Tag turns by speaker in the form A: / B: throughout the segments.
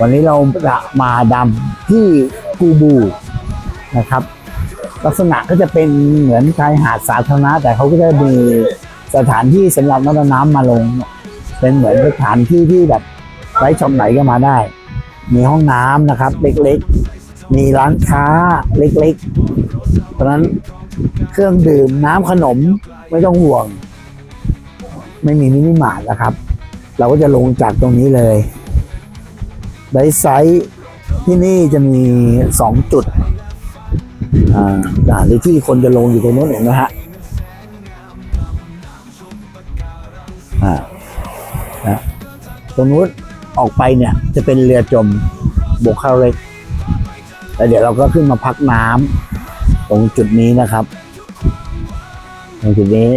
A: วันนี้เราจะมาดำที่กูบูนะครับ ลักษณะก็จะเป็นเหมือนชายหาดสาธารณะ แต่เขาก็จะมีสถานที่สำหรับนักดำน้ำมาลง เป็นเหมือนสถานที่ที่แบบไว้ชมไหนก็มาได้ มีห้องน้ำนะครับ เล็กๆ มีร้านค้าเล็กๆ เพราะนั้นเครื่องดื่มน้ำขนมไม่ต้องห่วง ไม่มีมินิมาร์ทนะครับ เราก็จะลงจากตรงนี้เลย ไดไซต์ที่นี่จะมีสองจุดอ่าด่านที่คนจะลงอยู่ตรงนู้นเห็นไหมฮะอ่านะตรงนู้นออกไปเนี่ยจะเป็นเรือจมบกเข้าเล็กแล้วเดี๋ยวเราก็ขึ้นมาพักน้ำตรงจุดนี้นะครับตรงจุดนี้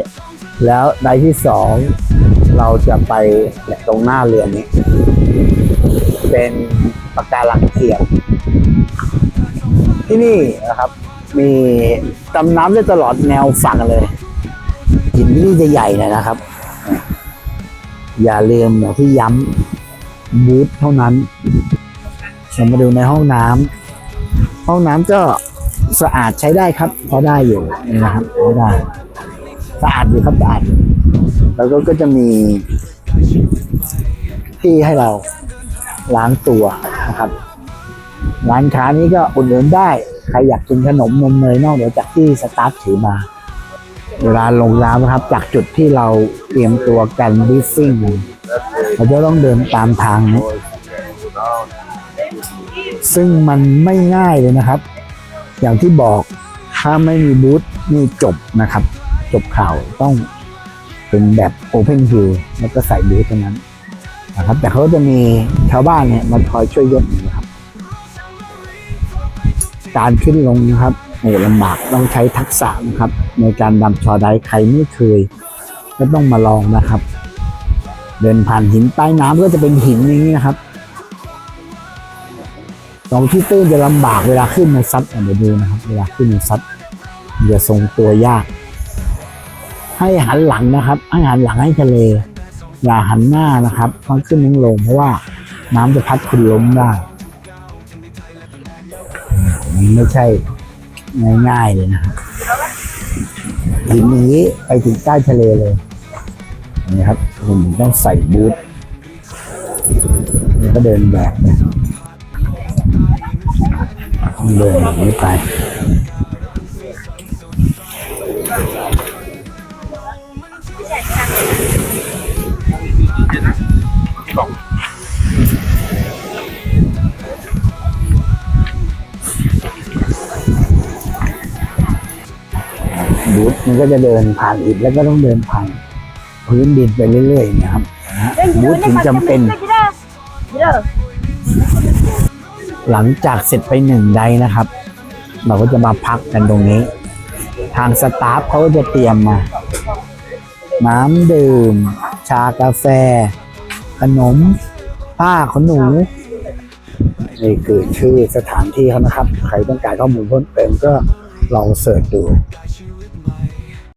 A: แล้วได้ที่สองเราจะไปตรงหน้าเรือนี้ เป็นปะกการังเทียม ที่นี่นะครับ มีดำน้ำได้ตลอดแนวฝั่งเลยหินที่นี่จะใหญ่หน่อยนะครับ อย่าลืมอย่างที่ย้ำบูธเท่านั้นเรามาดูในห้องน้ำห้องน้ำก็สะอาดใช้ได้ครับพอได้อยู่นี่นะครับพอได้สะอาดอยู่ครับสะอาดแล้วก็ก็จะมีที่ให้เรา ล้างตัวนะครับ ร้านค้านี้ก็อุดหนุนได้ ใครอยากกินขนมนมเนยนอกเหนือจากที่สตาฟถือมาเวลาลงน้ำนะครับ จากจุดที่เราเตรียมตัวกันดิฟซิ่งเราจะต้องเดินตามทาง ซึ่งมันไม่ง่ายเลยนะครับ อย่างที่บอกถ้าไม่มีบูธนี่จบนะครับ จบข่าวต้องเป็นแบบโอเพนฮิลแล้วก็ใส่บูธเท่านั้น นะครับ แต่เขาจะมีชาวบ้านเนี่ยมาคอยช่วยยกนะครับ การขึ้นลงนะครับโอ้ลำบากต้องใช้ทักษะนะครับ ในการดำชอไดใครไม่เคย ก็ต้องมาลองนะครับ เดินผ่านหินใต้น้ำก็จะเป็นหินอย่างนี้นะครับตรงที่ตื้นจะลำบากเวลาขึ้นในซัดเดี๋ยวดูนะครับ เวลาขึ้นในซัดจะทรงตัวยาก ให้หันหลังนะครับ ให้หันหลังให้ทะเล อย่าหันหน้านะครับทั้งขึ้นทั้งลงเพราะว่าน้ำจะพัดคุณล้มได้มันไม่ใช่ง่ายๆเลยนะครับหินนี้ไปถึงใต้ทะเลเลยนี่ครับผมต้องใส่บูทแล้วก็เดินแบบเนี่ยเดินอย่างนี้ไป บูธมันก็จะเดินผ่านอิฐแล้วก็ต้องเดินผ่านพื้นดินไปเรื่อยๆนะครับบูธถึงจำเป็น หลังจากเสร็จไปหนึ่งไดนะครับ เราก็จะมาพักกันตรงนี้ ทางสตาฟเขาก็จะเตรียมมา น้ำดื่ม ชากาแฟ ขนม ผ้าขนหนูนี่คือชื่อสถานที่เขานะครับ ใครต้องการข้อมูลเพิ่มเติมก็ลองเสิร์ชดู